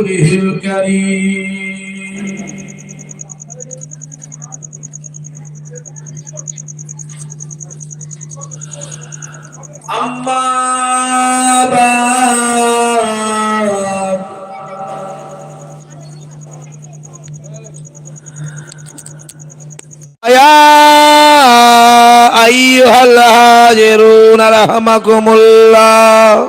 الكريم أما بعد يا أيها الهاجرون رحمكم الله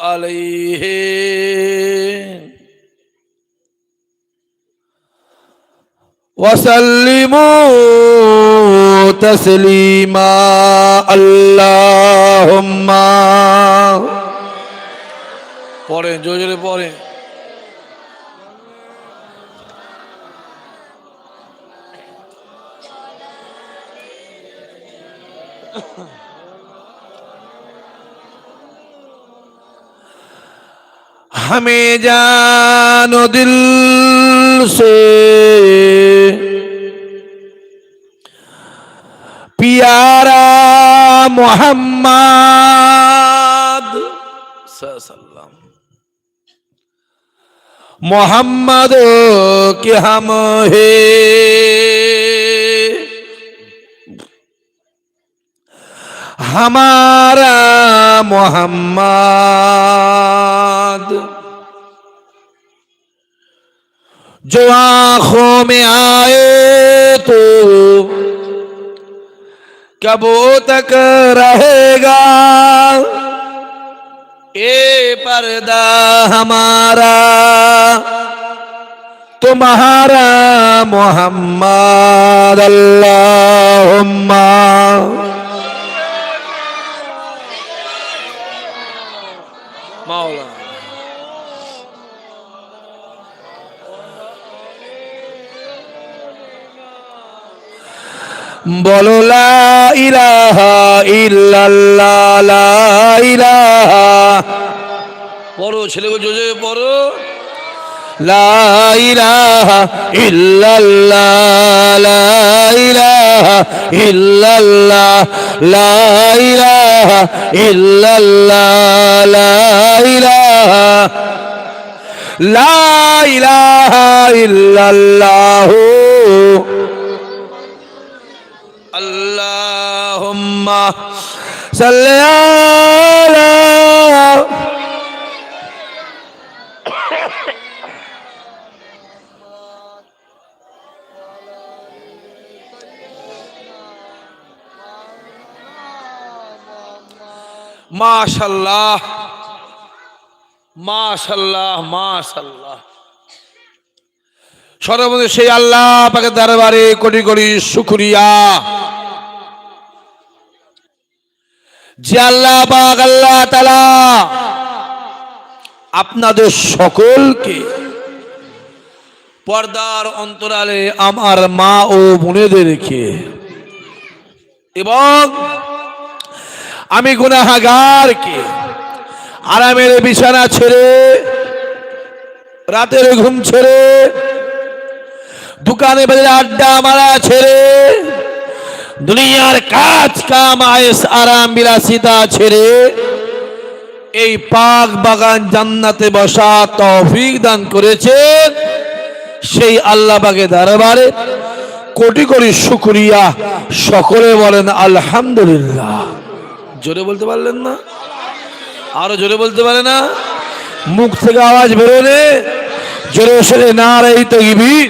عليه وسلموا تسليما اللهم পড়েন জোরে জোরে পড়েন हमें जानो दिल से प्यारा मोहम्मद सल्लम मोहम्मद के हम है हमारा मोहम्मद जो आंखों में आए तो कब तक रहेगा ये पर्दा हमारा तुम्हारा मोहम्मद अल्लाहुम्मा मौला বলো লা ইলাহা ইল্লাল্লাহ, লা ইলাহা। পড়ো ছেলেকে জোজে পড়ো। লা ইলাহা ইল্লাল্লাহ, লা ইলাহা ইল্লাল্লাহ, লা ইলাহা ইল্লাল্লাহ, লা ইলাহা। লা ইলাহা ইল্লাল্লাহ। আলা। মাশাল্লাহ। মাশাল্লাহ মাশাল্লাহ। সর্বমধ্যে সেই আল্লাহ পাকে দরবারে কোটি কোটি শুকরিয়া। আপনাদের সকলকে পর্দার অন্তরালে আমার মা ও বোনেদেরকে এবং আমি গুনাহাগারকে আরামের বিছানা ছেড়ে, রাতের ঘুম ছেড়ে, দোকানে বাজারে আড্ডা মারা ছেড়ে দুনিয়ার কাজ কাম আয়েস আরাম বিলাসিতা ছেড়ে এই পাক বাগান জান্নাতে বসা তৌফিক দান করেছেন সেই আল্লাহ বাগে দরবারে। কোটি কোটি শুকরিয়া। সকলে বলেন, আলহামদুলিল্লাহ। জোরে বলতে পারলেন না? আরও জোরে বলতে পারে না? মুখ থেকে আওয়াজ বেরোলে জোরে সরে না রে তো গিবির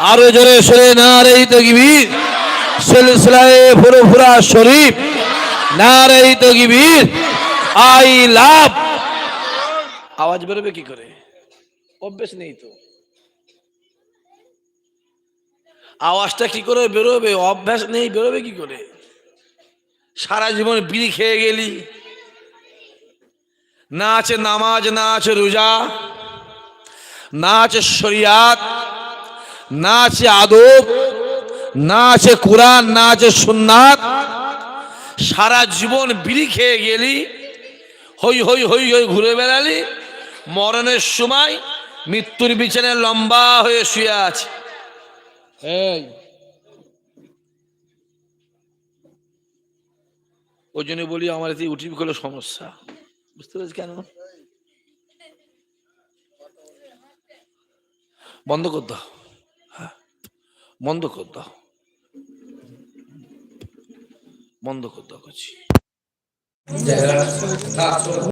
আরও জোরে সরে না রে তো গিবির সিলসিলায়ে ফুরফুরা শরীফ না রেই তো গিবির আই লাভ। আওয়াজ বেরোবে কি করে? অভ্যেস নেই তো। আওয়াজটা কি করে বেরোবে? অভ্যাস নেই, বেরোবে কি করে? সারা জীবন বিড়ি খেয়ে গেলি। না আছে নামাজ, না আছে রোজা, না আছে শরিয়াত, না আছে আদব না আছে কোরআন, না আছে সুন্নাত। সারা জীবন বিড়ি খেয়ে গেলি হই হই হই হই ঘুরে বেড়ালি, মরণের সময় মৃত্যুর বিছানায় লম্বা হয়ে শুয়ে আছে। ওই জন্য বলি, আমার এতে উঠিবি হলো সমস্যা। বুঝতে পেরেছি কেন? বন্ধ কর দাও। হ্যাঁ বন্ধ কর দাও। বন্ধ করতে হচ্ছে